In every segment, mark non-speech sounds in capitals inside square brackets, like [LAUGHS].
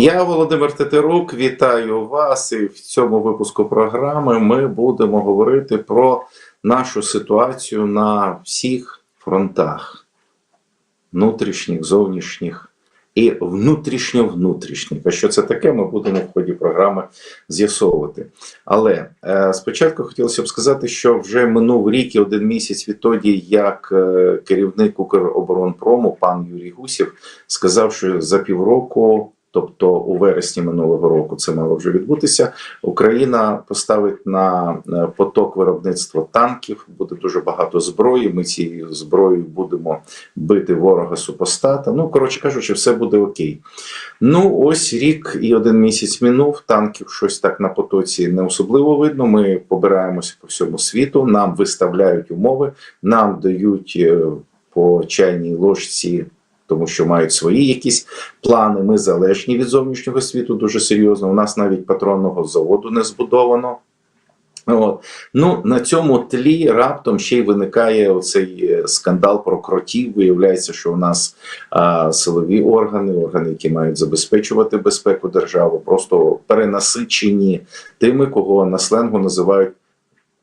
Я Володимир Тетерук, вітаю вас. І в цьому випуску програми ми будемо говорити про нашу ситуацію на всіх фронтах: внутрішніх, зовнішніх і внутрішньо-внутрішніх. А що це таке, ми будемо в ході програми з'ясовувати. Але е, спочатку хотілося б сказати, що вже минув рік і один місяць відтоді, як е, керівник Укроборонпрому, пан Юрій Гусів, сказав, що за півроку. Тобто у вересні минулого року це мало вже відбутися. Україна поставить на е, поток виробництва танків. Буде дуже багато зброї. Ми цією зброєю будемо бити ворога супостата. Ну коротше кажучи, все буде окей. Ну ось рік і один місяць минув. Танків щось так на потоці не особливо видно. Ми побираємося по всьому світу. Нам виставляють умови, нам дають е, по чайній ложці тому що мають свої якісь плани. Ми залежні від зовнішнього світу дуже серйозно. У нас навіть патронного заводу не збудовано. От. Ну, на цьому тлі раптом ще й виникає оцей е, скандал про кротів. Виявляється, що у нас а, силові органи, органи, які мають забезпечувати безпеку держави, просто перенасичені тими, кого на сленгу називають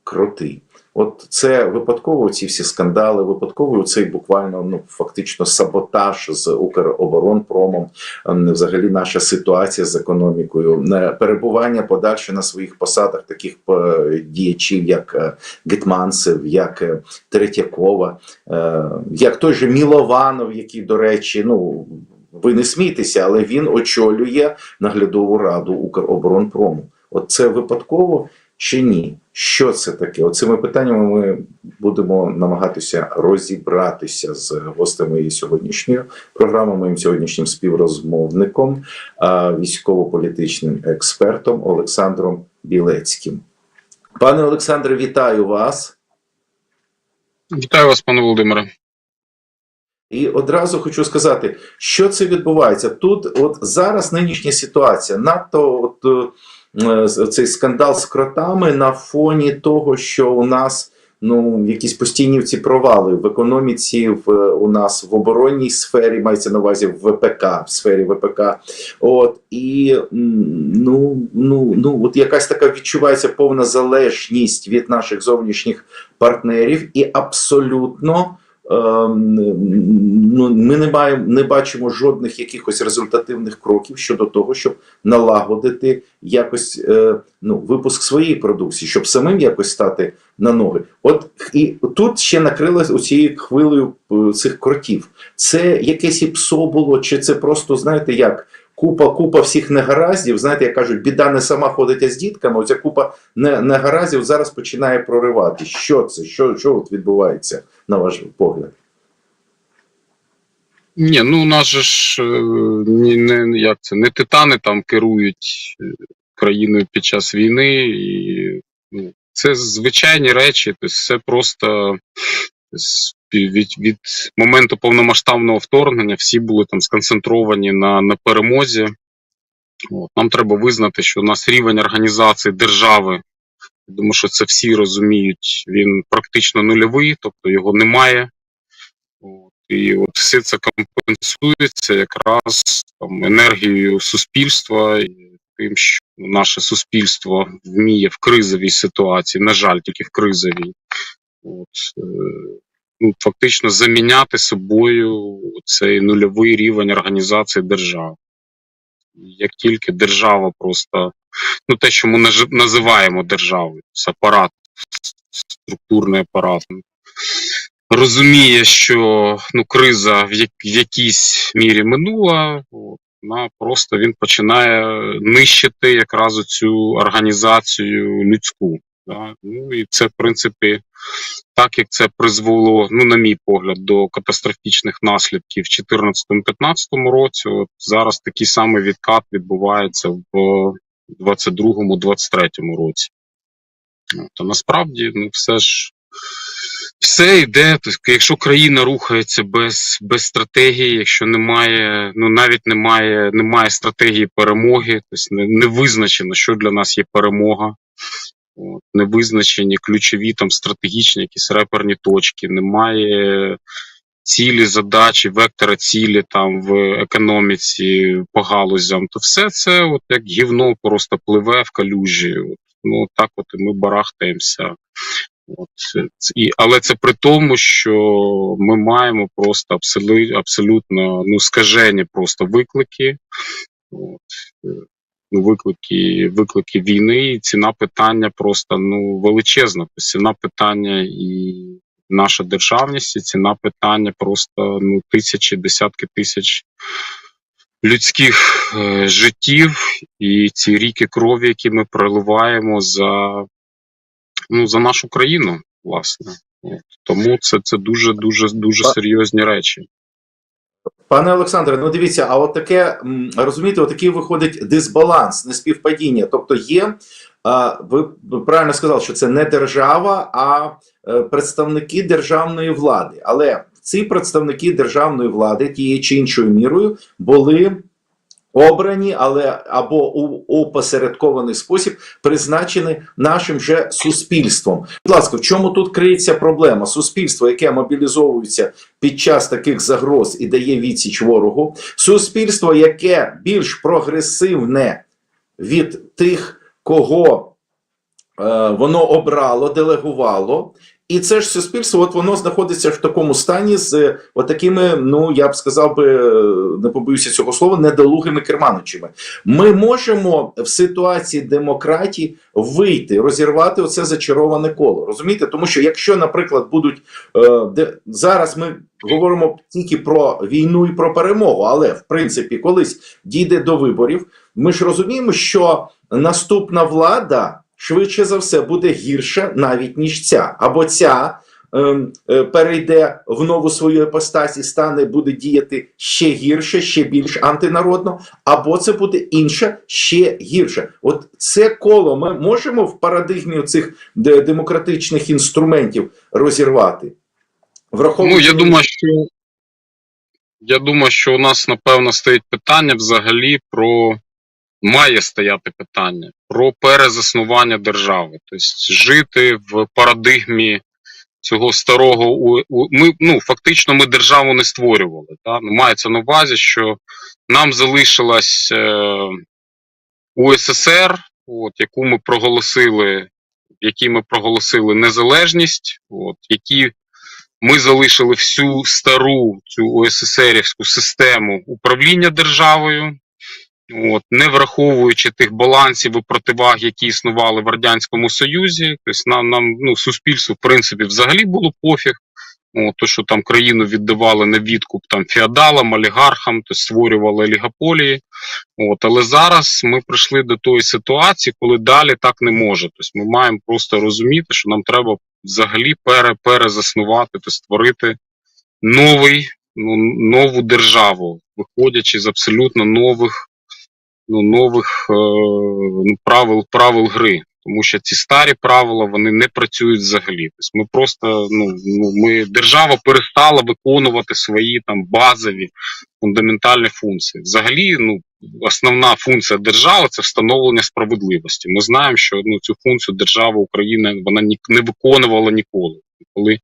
кроти. От це випадково ці всі скандали, випадково цей буквально ну фактично саботаж з Укроборонпромом, взагалі наша ситуація з економікою, перебування подальше на своїх посадах таких е, діячів, як е, Гетманцев, як е, Третьякова, як той же Мілованов, який, до речі, ну. Ви не смійтеся, але він очолює наглядову раду Укроборонпрому. От це випадково чи ні? Що це таке? Оцими питаннями ми будемо намагатися розібратися з гостем моєї сьогоднішньої програми, моїм сьогоднішнім співрозмовником, військово-політичним експертом Олександром Білецьким. Пане Олександре, вітаю вас. Вітаю вас, пане Володимире. І одразу хочу сказати, що це відбувається тут. От зараз нинішня ситуація надто от. Е, цей скандал з кротами на фоні того, що у нас ну якісь постійні ці провали в економіці, в у нас в оборонній сфері мається на увазі в ВПК, в сфері ВПК. От і ну ну ну от якась така відчувається повна залежність від наших зовнішніх партнерів, і абсолютно. Ем, ну, ми не маємо, не бачимо жодних якихось результативних кроків щодо того, щоб налагодити якось е, ну, випуск своєї продукції, щоб самим якось стати на ноги. От і тут ще накрилась оцією хвилею е, цих кротів. Це якесь і псо було, чи це просто знаєте як? Купа купа всіх негараздів, знаєте, як кажуть, біда не сама ходить а з дітками. Оця купа негараздів зараз починає проривати. Що це? Що що от відбувається, на ваш погляд? Ні, ну у нас же ж не, не як це, не титани там керують е, країною під час війни, і ну, це звичайні речі, тобто все просто від від моменту повномасштабного вторгнення всі були там сконцентровані на на перемозі. От. Нам треба визнати, що у нас рівень організації держави, думаю, що це всі розуміють, він практично нульовий, тобто його немає. От. І от все це компенсується якраз там, енергією суспільства, і тим, що наше суспільство вміє в кризовій ситуації, на жаль, тільки в кризовій. От, е, ну, фактично заміняти собою цей нульовий рівень організації держави. Як тільки держава просто, ну те, що ми називаємо державою, це апарат, структурний апарат, розуміє, що ну, криза в, як, в якійсь мірі минула, вона просто він починає нищити якраз цю організацію людську. Ну і це, в принципі, так як це призвело, ну, на мій погляд, до катастрофічних наслідків в 2014-2015 році. От зараз такий самий відкат відбувається в 2022-2023 році. То насправді, ну, все ж. Все йде, тобто, якщо країна рухається без без стратегії, якщо немає, ну навіть немає немає стратегії перемоги, тобто не, не визначено, що для нас є перемога, не визначені ключові там стратегічні якісь реперні точки, немає цілі, задачі, вектори цілі там в економіці по галузям, то все це от як гівно просто пливе в калюжі. От, ну так от і ми барахтаємося. От, і, але це при тому, що ми маємо просто абсолютно, абсолютно ну, скажені просто виклики. От, е, ну, виклики, виклики війни, і ціна питання просто ну, величезна. Тобто Ціна питання і наша державність, і ціна питання просто ну, тисячі, десятки тисяч людських е, життів, і ці ріки крові, які ми проливаємо за, ну, за нашу країну, власне. От. Тому це, це дуже дуже дуже серйозні речі. Пане Олександре, ну дивіться, а от таке розумієте, отакий виходить дисбаланс, неспівпадіння. Тобто є, ви правильно сказали, що це не держава, а е, представники державної влади. Але ці представники державної влади тією чи іншою мірою були обрані, але або у опосередкований спосіб призначені нашим же суспільством. Будь ласка, в чому тут криється проблема? Суспільство, яке мобілізовується під час таких загроз і дає відсіч ворогу, суспільство, яке більш прогресивне від тих, кого е, воно обрало, делегувало. І це ж суспільство, от воно знаходиться в такому стані з е, отакими, ну я б сказав би, е, не побоюся цього слова, недолугими керманичами. Ми можемо в ситуації демократії вийти, розірвати оце зачароване коло. Розумієте? Тому що якщо, наприклад, будуть е, де зараз ми говоримо тільки про війну і про перемогу, але в принципі, колись дійде до виборів, ми ж розуміємо, що наступна влада швидше за все буде гірше навіть ніж ця, або ця. ем, е, Перейде в нову свою епостасі, стане, буде діяти ще гірше, ще більш антинародно, або це буде інше ще гірше. От це коло ми можемо в парадигмі цих демократичних інструментів розірвати. Ну, я думаю, що я думаю, що у нас напевно стоїть питання взагалі про має стояти питання про перезаснування держави, тобто жити в парадигмі цього старого ми ну фактично ми державу не створювали. Та? Ну, мається на увазі, що нам залишилась е, УССР, от, яку ми проголосили, в якій ми проголосили незалежність, от, які ми залишили всю стару цю УССРівську систему управління державою, от, не враховуючи тих балансів і противаг, які існували в Радянському Союзі. Тобто нам, нам ну, суспільству, в принципі, взагалі було пофіг. От, то, що там країну віддавали на відкуп там феодалам, олігархам, то створювали олігополії. От, але зараз ми прийшли до тої ситуації, коли далі так не може. Тобто ми маємо просто розуміти, що нам треба взагалі пере, перезаснувати, то створити новий, ну, нову державу, виходячи з абсолютно нових, ну, нових е, ну, правил, правил гри. Тому що ці старі правила вони не працюють взагалі. Тобто ми просто ну, ну ми держава перестала виконувати свої там базові фундаментальні функції. Взагалі, ну основна функція держави це встановлення справедливості. Ми знаємо, що ну цю функцію держава України вона ні не виконувала ніколи. Коли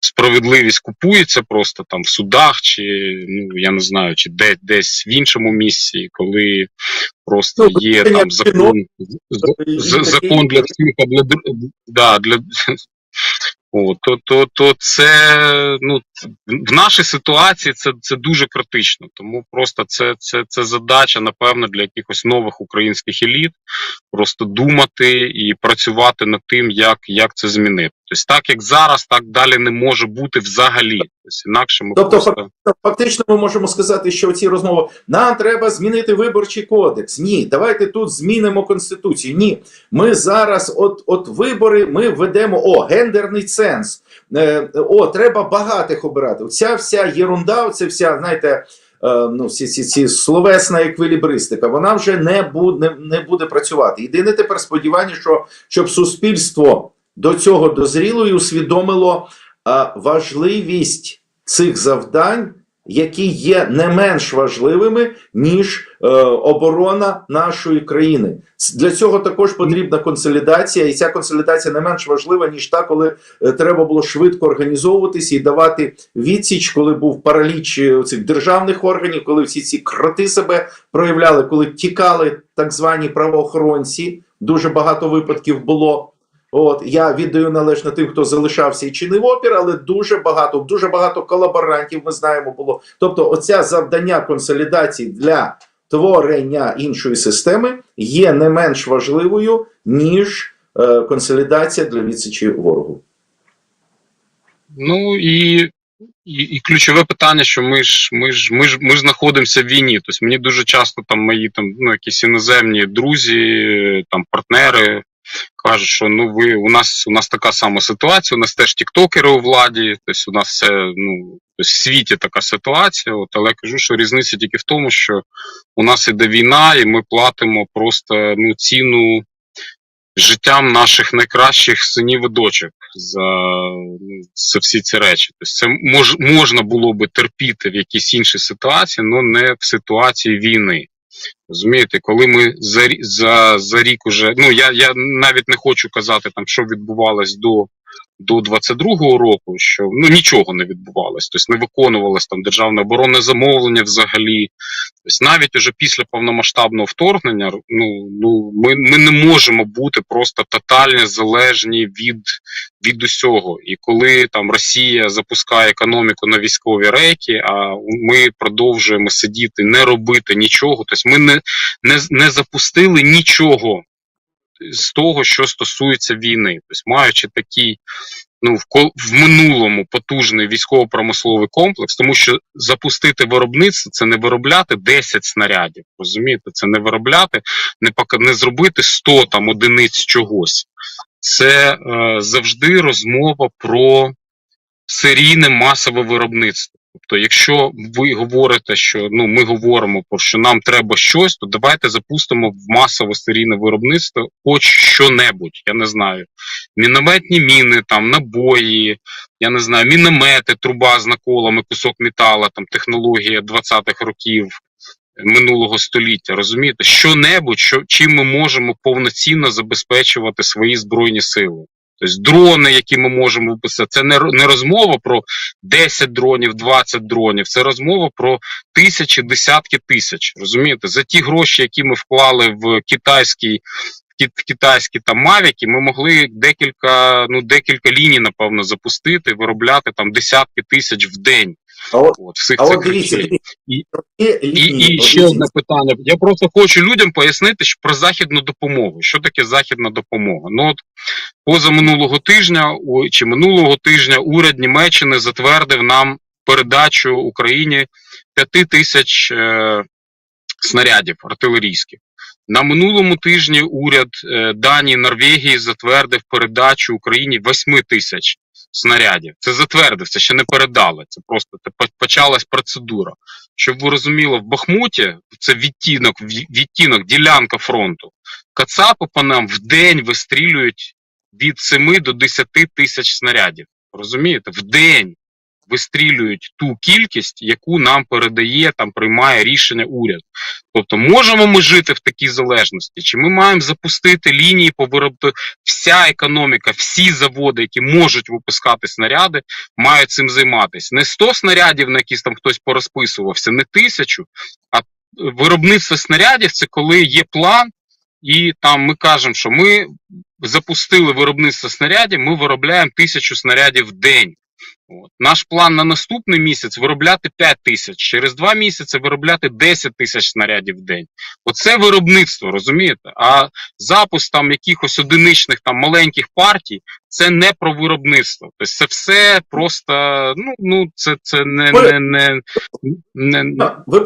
справедливість купується просто там в судах, чи ну я не знаю, чи де десь в іншому місці, коли просто Ну, є там закон, з- закон для всіх, а для да, для [LAUGHS] О, то, то, то це ну в нашій ситуації це, це дуже критично. Тому просто це, це, це задача, напевно, для якихось нових українських еліт просто думати і працювати над тим, як, як це змінити. Тобто, так як зараз, так далі не може бути взагалі. Тобто, інакше ми Тобто, просто Фактично, ми можемо сказати, що ці розмови нам треба змінити виборчий кодекс. Ні, давайте тут змінимо конституцію. Ні, ми зараз, от от вибори, ми ведемо о гендерний ценз. Е, о, треба багатих обирати. Оця вся єрунда, оця вся, знаєте. е, Ну, всі ці, ці словесна еквілібристика, вона вже не буде, не буде працювати. Єдине тепер сподівання, що щоб суспільство до цього дозріло і усвідомило е, важливість цих завдань які є не менш важливими, ніж е, оборона нашої країни. Для цього також потрібна консолідація, і ця консолідація не менш важлива, ніж та, коли е, треба було швидко організовуватися і давати відсіч, коли був параліч е, цих державних органів, коли всі ці кроти себе проявляли, коли тікали так звані правоохоронці. Дуже багато випадків було. От я віддаю належне тим, хто залишався і чинив опір, але дуже багато, дуже багато колаборантів ми знаємо було. Тобто, оця завдання консолідації для творення іншої системи є не менш важливою, ніж е, консолідація для відсічі ворогу. Ну і, і, і ключове питання, що ми ж ми ж ми ж ми ж знаходимося в війні. Тобто мені дуже часто там мої там ну якісь іноземні друзі, там партнери кажуть, що ну ви у нас у нас така сама ситуація. У нас теж тіктокери у владі. Тобто у нас все ну в світі така ситуація. От але я кажу, що різниця тільки в тому, що у нас іде війна, і ми платимо просто ну ціну життям наших найкращих синів і дочок за, ну, за всі ці речі. Тобто це мож, можна було би терпіти в якійсь іншій ситуації, але не в ситуації війни. Розумієте, коли ми за, за, за рік уже. Ну я, я навіть не хочу казати, там, що відбувалось до. До 22-го року, що ну нічого не відбувалось, тобто не виконувалось там державне оборонне замовлення взагалі. Тобто навіть уже після повномасштабного вторгнення, ну ну ми, ми не можемо бути просто тотально залежні від, від усього. І коли там Росія запускає економіку на військові рейки, а ми продовжуємо сидіти, не робити нічого. Тобто ми не, не, не запустили нічого з того, що стосується війни. Тобто, маючи такий ну в в минулому потужний військово-промисловий комплекс, тому що запустити виробництво це не виробляти 10 снарядів. Розумієте, це не виробляти, не пока не зробити 100 там одиниць чогось. Це е, завжди розмова про серійне масове виробництво. Тобто, якщо ви говорите, що ну ми говоримо про що нам треба щось, то давайте запустимо в масове серійне виробництво хоч що-небудь, я не знаю. Мінометні міни, там набої, я не знаю, міномети, труба з наколами, кусок метала, там технологія 20-х років минулого століття. Розумієте, що-небудь, що чим ми можемо повноцінно забезпечувати свої збройні сили. Тобто дрони, які ми можемо виписати, це не, не розмова про 10 дронів, 20 дронів, це розмова про тисячі, десятки тисяч. Розумієте, за ті гроші, які ми вклали в китайський в кі- в китайські там мавіки, ми могли декілька, ну декілька ліній, напевно, запустити, виробляти там десятки тисяч в день. А от, От всіх а цих от дивіться, речей. є І, і ще одне питання. Я просто хочу людям пояснити що про західну допомогу. Що таке західна допомога? Ну от позаминулого тижня чи минулого тижня уряд Німеччини затвердив нам передачу Україні 5 тисяч е, снарядів артилерійських. На минулому тижні уряд е, Данії Норвегії затвердив передачу Україні 8 тисяч снарядів. Це затвердив, це ще не передали. Це просто це почалась процедура. Щоб ви розуміли, в Бахмуті це відтінок, ві- відтінок, ділянка фронту. Кацапи по нам в день вистрілюють від 7 до 10 тисяч снарядів. Розумієте? В день вистрілюють ту кількість, яку нам передає, там приймає рішення уряд. Тобто, можемо ми жити в такій залежності, чи ми маємо запустити лінії по виробу вся економіка, всі заводи, які можуть випускати снаряди, мають цим займатися. Не 100 снарядів, на якісь там хтось порозписувався, не тисячу, а виробництво снарядів це коли є план, і там ми кажемо, що ми запустили виробництво снарядів, ми виробляємо тисячу снарядів в день. От. Наш план на наступний місяць виробляти 5 тисяч, через два місяці виробляти 10 тисяч снарядів в день. Оце виробництво, розумієте? А запуск там якихось одиничних там маленьких партій це не про виробництво. Тобто це все просто, ну, ну це, це не, не, не, не, не Ви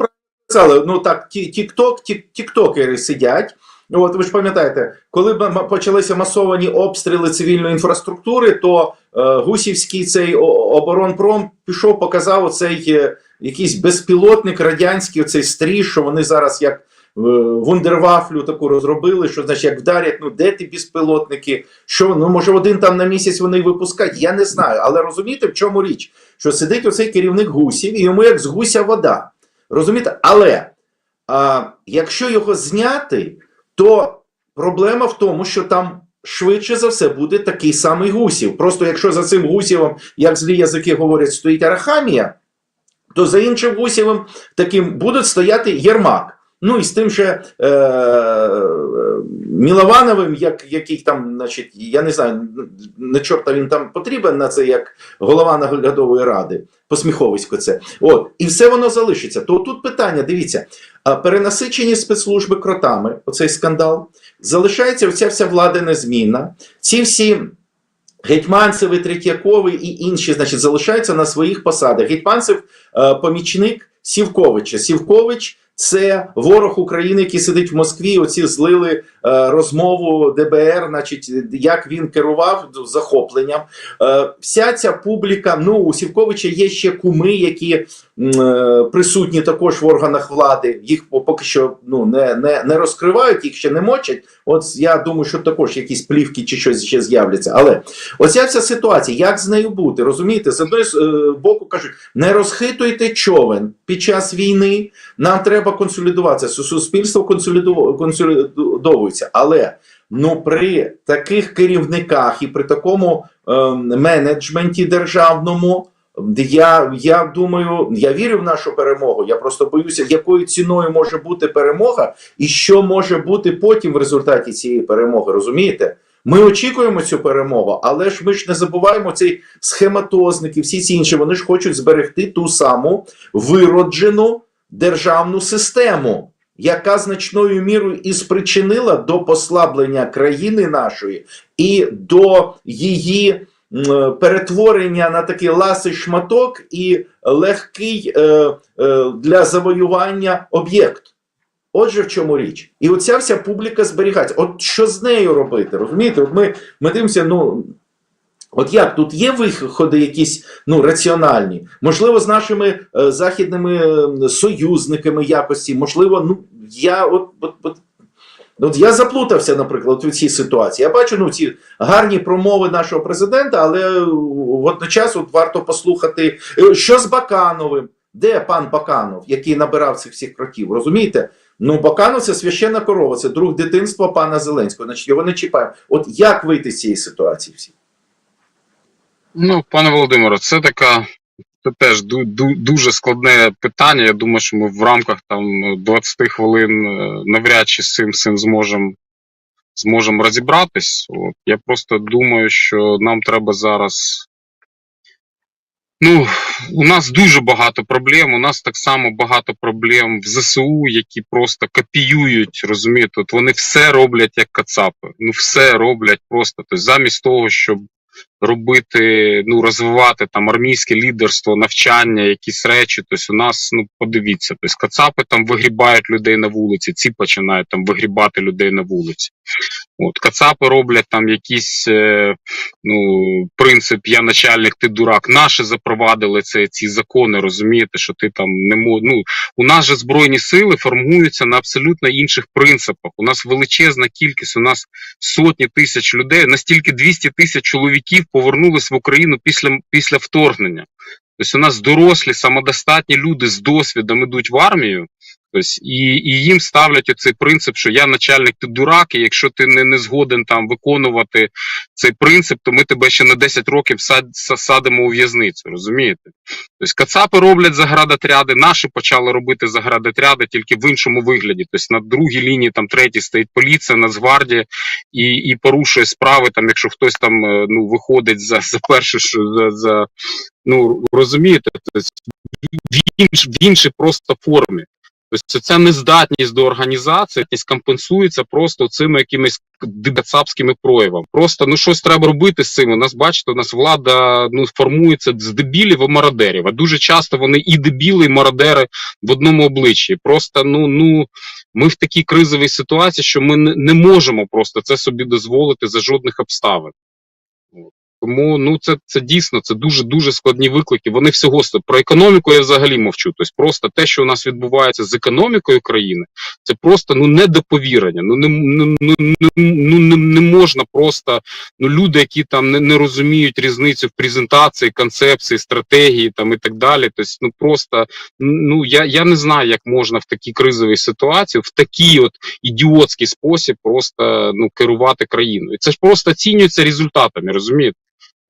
сказали, ну так, ті- тік-ток, ті- тіктокери сидять. Ну, От ви ж пам'ятаєте, коли почалися масовані обстріли цивільної інфраструктури, то е, гусівський цей оборонпром пішов, показав оцей е, якийсь безпілотник радянський, оцей стрій, що вони зараз як вундервафлю таку розробили, що значить, як вдарять, ну де ті безпілотники? Що ну може один там на місяць вони випускають? Я не знаю. Але розумієте, в чому річ? Що сидить оцей керівник гусів, і йому як з гуся вода. Розумієте? Але а, якщо його зняти, то проблема в тому, що там. Швидше за все буде такий самий гусів. Просто якщо за цим гусівом, як злі язики говорять, стоїть арахамія, то за іншим гусівом таким будуть стояти Єрмак. Ну і з тим ще е, Міловановим, як, який там, значить, я не знаю, на чорта він там потрібен на це як голова наглядової ради, посміховисько це. От, і все воно залишиться. То тут питання: дивіться, перенасичені спецслужби кротами, оцей скандал, залишається оця вся влада незмінна. Ці всі. Гетьманцеви, Третьякови і інші, значить, залишаються на своїх посадах. Гетьманцев е, помічник Сівковича. Сівкович це ворог України, який сидить в Москві. Оці злили е, розмову ДБР, значить, як він керував захопленням. Е, вся ця публіка. Ну, у Сівковича є ще куми, які присутні також в органах влади. Їх поки що ну, не, не, не розкривають, їх ще не мочать. От я думаю, що також якісь плівки чи щось ще з'являться. Але оця вся ситуація, як з нею бути? Розумієте, з одного е, боку кажуть, не розхитуйте човен під час війни. Нам треба консолідуватися. Суспільство консолідовується. Але ну при таких керівниках і при такому е, менеджменті державному. Я, я думаю, я вірю в нашу перемогу. Я просто боюся, якою ціною може бути перемога, і що може бути потім в результаті цієї перемоги. Розумієте? Ми очікуємо цю перемогу, але ж ми ж не забуваємо цей схематозник і всі ці інші. Вони ж хочуть зберегти ту саму вироджену державну систему, яка значною мірою і спричинила до послаблення країни нашої і до її перетворення на такий ласий шматок і легкий е, е, для завоювання об'єкт. Отже, в чому річ? І оця вся публіка зберігається. От що з нею робити? Розумієте? От ми, ми дивимося, ну. От як тут є виходи якісь ну, раціональні? Можливо, з нашими е, західними е, союзниками якості, можливо, ну я от, от, от, от я заплутався, наприклад, у цій ситуації. Я бачу ну, ці гарні промови нашого президента, але е, водночас от варто послухати, е, що з Бакановим. Де пан Баканов, який набирав цих всіх кроків? Розумієте? Ну, Баканов це священна корова, це друг дитинства пана Зеленського. Значить, його не чіпаємо. От як вийти з цієї ситуації всі? Ну, пане Володимире, це така. Це теж ду, ду, дуже складне питання. Я думаю, що ми в рамках там 20 хвилин е, навряд чи з цим, з цим зможемо зможемо розібратись. От. Я просто думаю, що нам треба зараз. Ну, у нас дуже багато проблем. У нас так само багато проблем в ЗСУ, які просто копіюють, розумієте, от вони все роблять як кацапи. Ну, все роблять просто. Тобто, замість того, щоб робити, ну розвивати там армійське лідерство, навчання, якісь речі. Тобто у нас, ну подивіться, тобто кацапи там вигрібають людей на вулиці, ці починають там вигрібати людей на вулиці. От кацапи роблять там якісь е, ну принцип я начальник, ти дурак. Наші запровадили це ці закони. Розумієте, що ти там не мо... Ну у нас же збройні сили формуються на абсолютно інших принципах. У нас величезна кількість, у нас сотні тисяч людей, настільки 200 тисяч чоловіків повернулись в Україну після після вторгнення. Тобто у нас дорослі, самодостатні люди з досвідом ідуть в армію. Тобто, і, і їм ставлять оцей принцип, що я начальник, ти дурак, і якщо ти не, не згоден там виконувати цей принцип, то ми тебе ще на 10 років сад, садимо у в'язницю. Розумієте? Тобто Кацапи роблять заградотряди, наші почали робити заградотряди тільки в іншому вигляді. Тобто на другій лінії, там третій стоїть поліція, Нацгвардія і і порушує справи, там, якщо хтось там е, ну, виходить за за перше, за, за ну розумієте, тобто, в, інш, в іншій просто формі. Тобто ця нездатність до організації компенсується просто цими якимись дебацапськими проявами. Просто ну щось треба робити з цим. У нас бачите, у нас влада ну формується з дебілів і мародерів. А дуже часто вони і дебіли, і мародери в одному обличчі. Просто ну ну ми в такій кризовій ситуації, що ми не, можемо просто це собі дозволити за жодних обставин. Тому ну це, це дійсно це дуже дуже складні виклики. Вони всього про економіку я взагалі мовчу. Тобто, просто те, що у нас відбувається з економікою країни, це просто ну не до повірення. Ну не ну, ну, ну, ну не, не можна просто ну люди, які там не, не розуміють різницю в презентації, концепції, стратегії там і так далі. Тобто, ну просто ну я, я не знаю, як можна в такій кризовій ситуації, в такий от ідіотський спосіб просто ну керувати країною. Це ж просто оцінюється результатами, розумієте?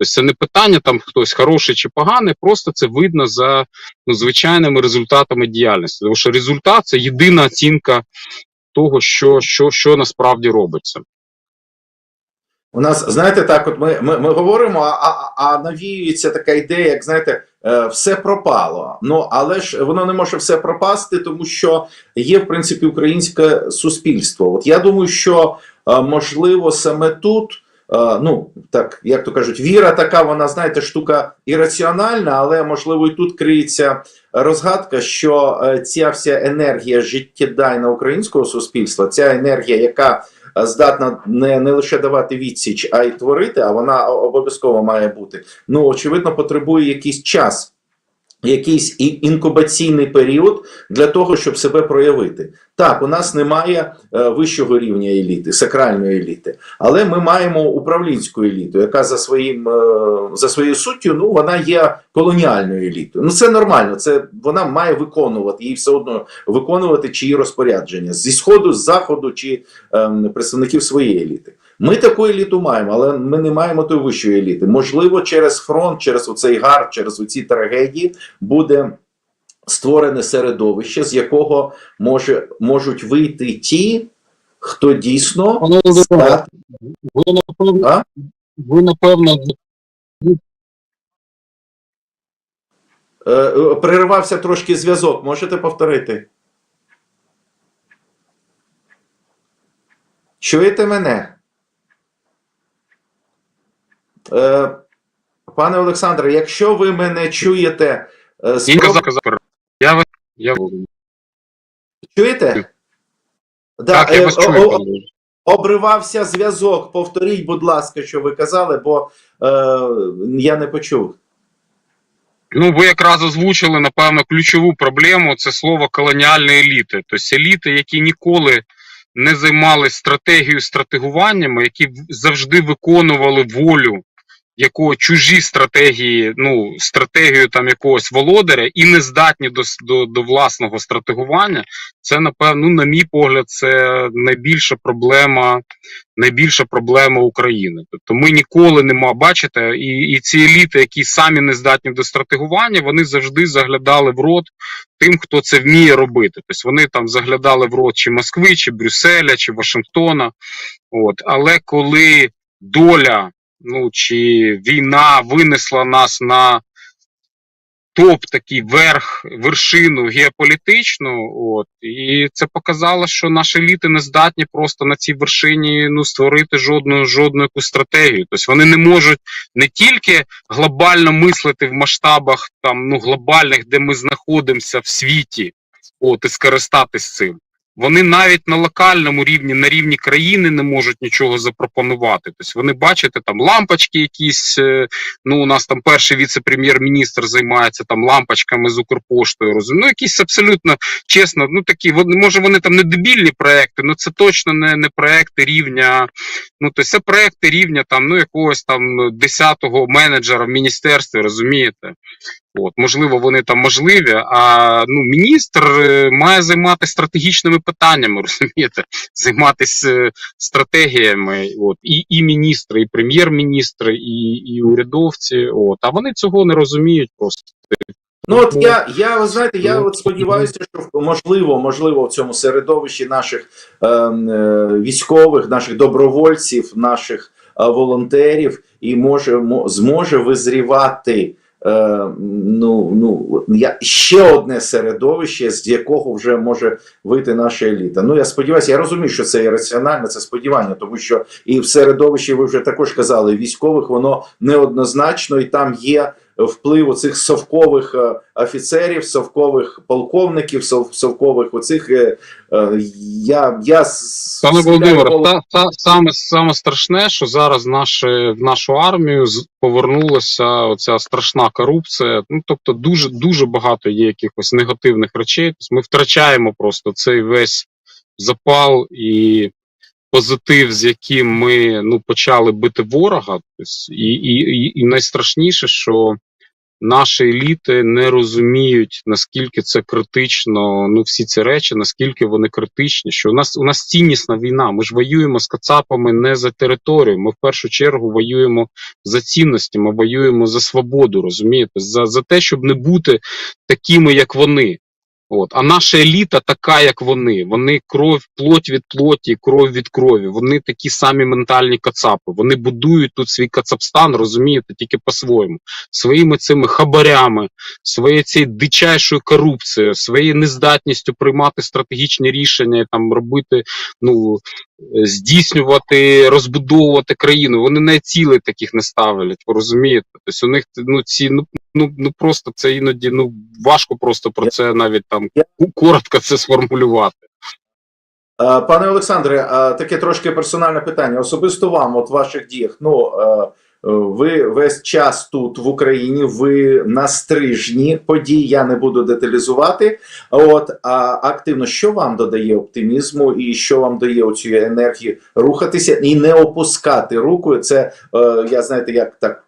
Тобто це не питання там хтось хороший чи поганий, просто це видно за ну, звичайними результатами діяльності. Тому що результат це єдина оцінка того, що, що, що насправді робиться. У нас, знаєте, так, от ми, ми, ми говоримо, а, а, а навіюється така ідея, як знаєте, е, все пропало. Ну але ж воно не може все пропасти, тому що є, в принципі, українське суспільство. От я думаю, що е, можливо саме тут. Ну, так, як то кажуть, віра така, вона, знаєте, штука ірраціональна, але можливо і тут криється розгадка, що е, ця вся енергія життєдайна українського суспільства, ця енергія, яка е, здатна не, не лише давати відсіч, а й творити, а вона обов'язково має бути. Ну, очевидно, потребує якийсь час. Якийсь інкубаційний період для того, щоб себе проявити. Так, у нас немає е, вищого рівня еліти, сакральної еліти, але ми маємо управлінську еліту, яка за своїм е, за своєю суттю, ну вона є колоніальною елітою. Ну це нормально. Це вона має виконувати їй все одно виконувати чиї розпорядження зі сходу, з заходу чи ем, представників своєї еліти. Ми таку еліту маємо, але ми не маємо тої вищої еліти. Можливо, через фронт, через оцей гар, через оці трагедії буде створене середовище, з якого може, можуть вийти ті, хто дійсно Пане здатний. ви напевно, А? ви напевно Е, е, трошки зв'язок. Можете повторити? Чуєте мене? Е, Пане Олександре, якщо ви мене чуєте, е, спроб- казав, казав. Я вас я чуєте? Да, так, я е, вас о- чую. о- Олеже. обривався зв'язок. Повторіть, будь ласка, що ви казали, бо е, я не почув. Ну, ви якраз озвучили, напевно, ключову проблему це слово колоніальної еліти. Тобто еліти, які ніколи не займалися стратегією стратегуваннями, які завжди виконували волю якого чужі стратегії, ну стратегію там якогось володаря і не здатні до, до, до власного стратегування. Це напевно, на мій погляд, це найбільша проблема, найбільша проблема України. Тобто ми ніколи не ма- бачите, і, і ці еліти, які самі не здатні до стратегування, вони завжди заглядали в рот тим, хто це вміє робити. Тобто вони там заглядали в рот чи Москви, чи Брюсселя, чи Вашингтона. От, але коли доля, ну чи війна винесла нас на топ такий верх, вершину геополітичну, от і це показало, що наші еліти не здатні просто на цій вершині ну створити жодну жодну якусь стратегію. Тобто вони не можуть не тільки глобально мислити в масштабах там ну глобальних, де ми знаходимося в світі, от і скористатись цим. Вони навіть на локальному рівні, на рівні країни не можуть нічого запропонувати. Тобто вони бачите там лампочки якісь. е, Ну, у нас там перший віце-прем'єр-міністр займається там лампочками з Укрпоштою. Розумію. Ну, якісь абсолютно чесно, ну такі, вони, може, вони там не дебільні проекти, але це точно не, не проекти рівня. Ну, то це проекти рівня там, ну, якогось там 10-го менеджера в міністерстві, розумієте? От, можливо, вони там можливі, а ну, міністр е, має займатися стратегічними питаннями, [LAUGHS] розумієте, займатися е, стратегіями. От, і, і міністри, і прем'єр-міністри, і, і урядовці. От, а вони цього не розуміють просто. Ну от я, я ви знаєте, я от сподіваюся, що можливо, можливо, в цьому середовищі наших е, е, військових, наших добровольців, наших е, волонтерів і може мо- зможе визрівати. Е, ну, ну, я, ще одне середовище, з якого вже може вийти наша еліта. Ну, я сподіваюся, я розумію, що це ірраціонально, це сподівання, тому що і в середовищі, ви вже також казали, військових воно неоднозначно, і там є вплив цих совкових е, офіцерів, совкових полковників, сов, совкових оцих. е, е, Я, я Пане стріляю Володимир, голову- та, та, саме, саме страшне, що зараз наше, в нашу армію повернулася оця страшна корупція. Ну тобто, дуже дуже багато є якихось негативних речей. Тобто ми втрачаємо просто цей весь запал і позитив, з яким ми ну, почали бити ворога. Тобто, і, і, і найстрашніше, що наші еліти не розуміють, наскільки це критично, ну всі ці речі, наскільки вони критичні. Що у нас у нас ціннісна війна. Ми ж воюємо з кацапами не за територію. Ми в першу чергу воюємо за цінності. Ми воюємо за свободу, розумієте, за, за те, щоб не бути такими, як вони. От. А наша еліта така, як вони. Вони кров, плоть від плоті, кров від крові. Вони такі самі ментальні кацапи. Вони будують тут свій кацапстан, розумієте, тільки по-своєму. Своїми цими хабарями, своєю цією дичайшою корупцією, своєю нездатністю приймати стратегічні рішення, там робити, ну е, здійснювати, розбудовувати країну. Вони навіть цілей таких не ставлять. Розумієте? Тобто у них ну ці ну ну ну просто це іноді ну важко просто про це навіть там Ку- коротко це сформулювати. Е, Пане Олександре, е, таке трошки персональне питання. Особисто вам, от в ваших діях. Ну е, ви весь час тут в Україні, ви на стрижні подій. Я не буду деталізувати. От а активно, що вам додає оптимізму, і що вам дає оцю енергію рухатися і не опускати руку. Це я знаєте, як так.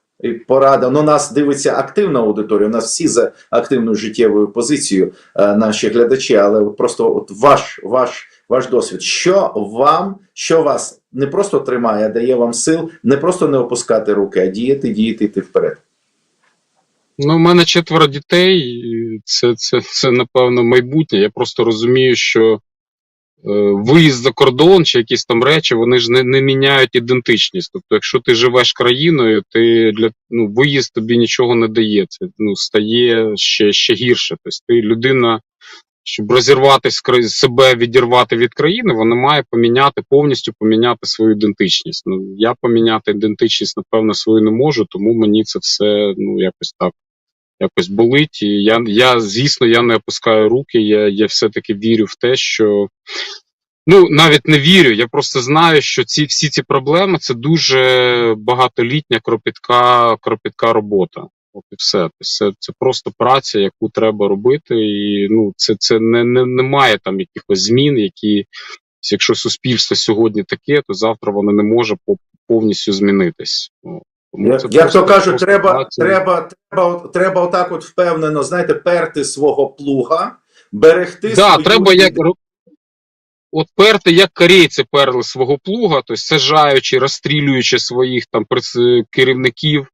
Порада, ну нас дивиться активна аудиторія. У нас всі за активною життєвою позицією, е, наші глядачі, але просто от ваш, ваш ваш досвід. Що вам, що вас не просто тримає, а дає вам сил не просто не опускати руки, а діяти, діяти, йти вперед. Ну, у мене четверо дітей, це, це, це напевно майбутнє. Я просто розумію, що виїзд за кордон чи якісь там речі, вони ж не, не міняють ідентичність. Тобто, якщо ти живеш країною, ти для ну, виїзд тобі нічого не дає. Це ну, стає ще, ще гірше. Тобто ти людина, щоб розірвати себе, відірвати від країни, вона має поміняти повністю поміняти свою ідентичність. Ну я поміняти ідентичність, напевно, свою не можу, тому мені це все ну якось так. Якось болить, і я, я звісно, я не опускаю руки. Я, я все-таки вірю в те, що ну навіть не вірю. Я просто знаю, що ці всі ці проблеми це дуже багатолітня кропітка, кропітка робота. От і все. Тобто Це, це просто праця, яку треба робити, і ну це, це не, не, немає там якихось змін, які якщо суспільство сьогодні таке, то завтра воно не може по- повністю змінитись. Як, то кажуть, треба, треба, треба, треба отак от впевнено, знаєте, перти свого плуга, берегти Да, свою треба як от перти, як корейці перли свого плуга, тобто сажаючи, розстрілюючи своїх там керівників,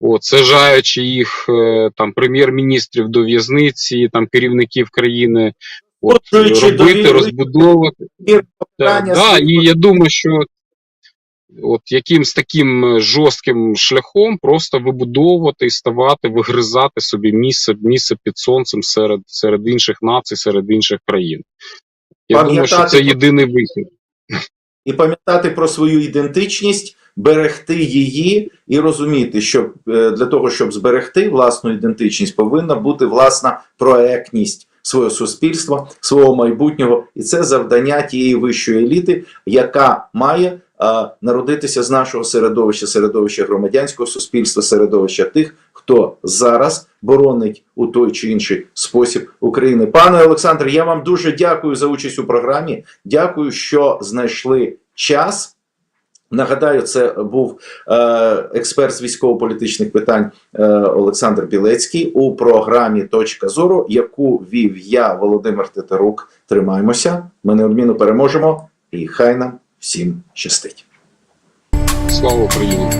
от, сажаючи їх е, там прем'єр-міністрів до в'язниці, там керівників країни, от, робити, розбудовувати. Так, да, і я думаю, що от якимсь таким е, жорстким шляхом просто вибудовувати і ставати, вигризати собі місце, місце під сонцем серед, серед інших націй, серед інших країн. Я думаю, що це єдиний вихід. і пам'ятати про свою ідентичність, берегти її і розуміти, що е, для того, щоб зберегти власну ідентичність, повинна бути власна проектність свого суспільства, свого майбутнього, і це завдання тієї вищої еліти, яка має народитися з нашого середовища, середовища громадянського суспільства, середовища тих, хто зараз боронить у той чи інший спосіб України. Пане Олександре, я вам дуже дякую за участь у програмі. Дякую, що знайшли час. Нагадаю, це був е, експерт з військово-політичних питань е, Олександр Білецький у програмі Точка зору, яку вів я, Володимир Тетерук. Тримаємося, ми неодмінно переможемо, і хай нам всім щастить. Слава Україні!